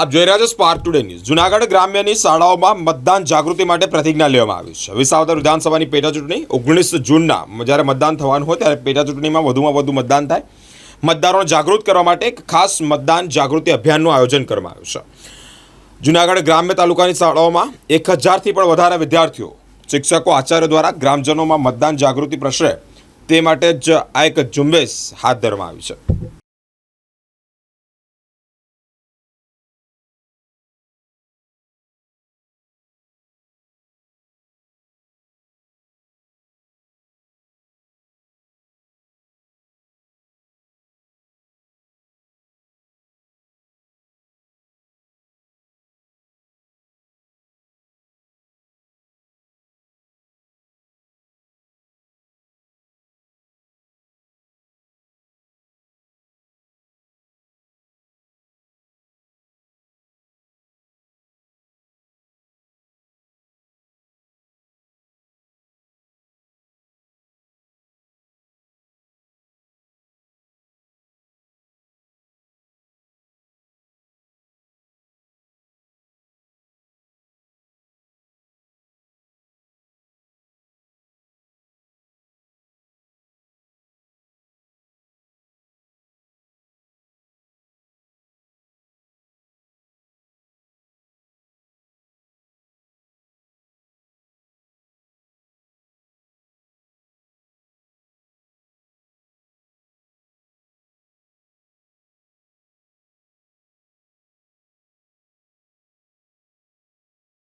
આપ જોઈ રહ્યા છો સ્પાર્ક ટુડે ન્યૂઝ જુનાગઢ ગ્રામ્યની શાળાઓમાં મતદાન જાગૃતિ માટે પ્રતિજ્ઞા લેવામાં આવી છે. વિસાવદર વિધાનસભાની પેટા ચૂંટણી ઓગણીસ જૂનના, જ્યારે મતદાન થવાનું હોય ત્યારે પેટા ચૂંટણીમાં વધુમાં વધુ મતદાન થાય. મતદારોને જાગૃત કરવા માટે એક ખાસ મતદાન જાગૃતિ અભિયાનનું આયોજન કરવામાં આવ્યું છે. જુનાગઢ ગ્રામ્ય તાલુકાની શાળાઓમાં એક હજારથી પણ વધારે વિદ્યાર્થીઓ, શિક્ષકો, આચાર્યો દ્વારા ગ્રામજનોમાં મતદાન જાગૃતિ પ્રસરે. તે માટે જ આ એક ઝુંબેશ હાથ ધરવામાં આવી છે.